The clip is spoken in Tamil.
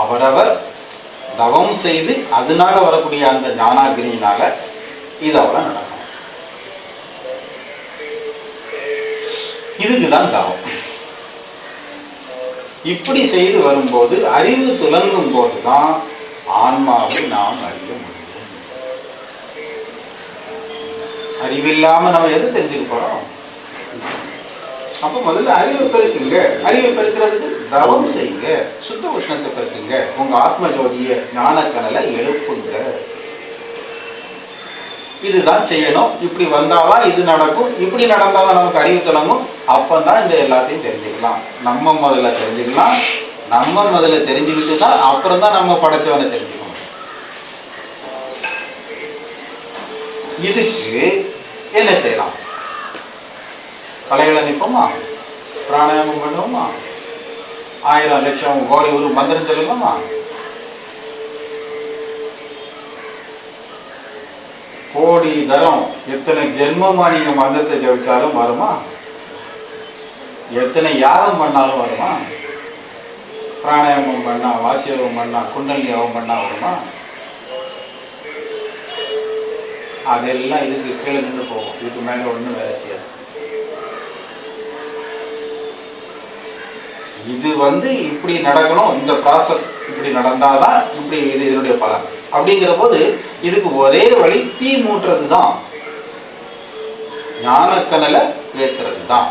அவரவர் தவம் செய்து அதனால வரக்கூடிய அந்த ஞானாகிரியினால இது அவரை நடக்கும். இதுக்குதான் தவம். இப்படி செய்து வரும்போது அறிவு துலங்கும் போதுதான் ஆன்மாவை நாம் அறிய முடியும். அறிவில்லாம நம்ம எது தெரிஞ்சுக்க போறோம்? அப்ப முதல்ல அறிவை பெருக்குங்க. அறிவை பெருக்கிறதுக்கு தவம் செய்யுங்க. சுத்த உஷ்ணத்தை பெருக்குங்க. உங்க ஆத்ம ஜோதிய ஞானக்கனலை எழுப்புங்க. இதுதான் செய்யணும். இப்படி வந்தாதான் இது நடக்கும். இப்படி நடந்தாதான் நமக்கு அறிவு தொடங்கும். அப்பதான் இந்த எல்லாத்தையும் தெரிஞ்சுக்கலாம். நம்ம முதல்ல தெரிஞ்சுக்கலாம். நம்ம முதல்ல தெரிஞ்சுக்கிட்டு தான் அப்புறம் தான் நம்ம படைச்சவனை தெரிஞ்சுக்கணும். இதுக்கு என்ன செய்யலாம்? தலைகளை நிற்போமா? பிராணாயாமம் பண்ணுவோமா? ஆயிரம் லட்சம் கோடி ஒரு மந்திரம் சொல்லுவோமா? கோடி தரம். எத்தனை ஜென்மமா நீங்க மந்திரத்தை ஜபிச்சாலும் வருமா? எத்தனை யாகம் பண்ணாலும் வருமா? பிராணாயாமம் பண்ணா வாசியோகம் பண்ணா குண்டல் யோகம் பண்ணா வருமா? அதெல்லாம் இதுக்கு கீழே நின்று போகும். இதுக்கு மேல ஒண்ணும் வேலை செய்யாது. இது வந்து இப்படி நடக்கணும் இந்த ப்ராசஸ் இப்படி நடந்தாதான் இப்படி இது இதனுடைய பலன். அப்படிங்கிற போது இதுக்கு ஒரே வழி தீ மூட்டுறது தான் ஞானக்கனலை ஏற்றுறது தான்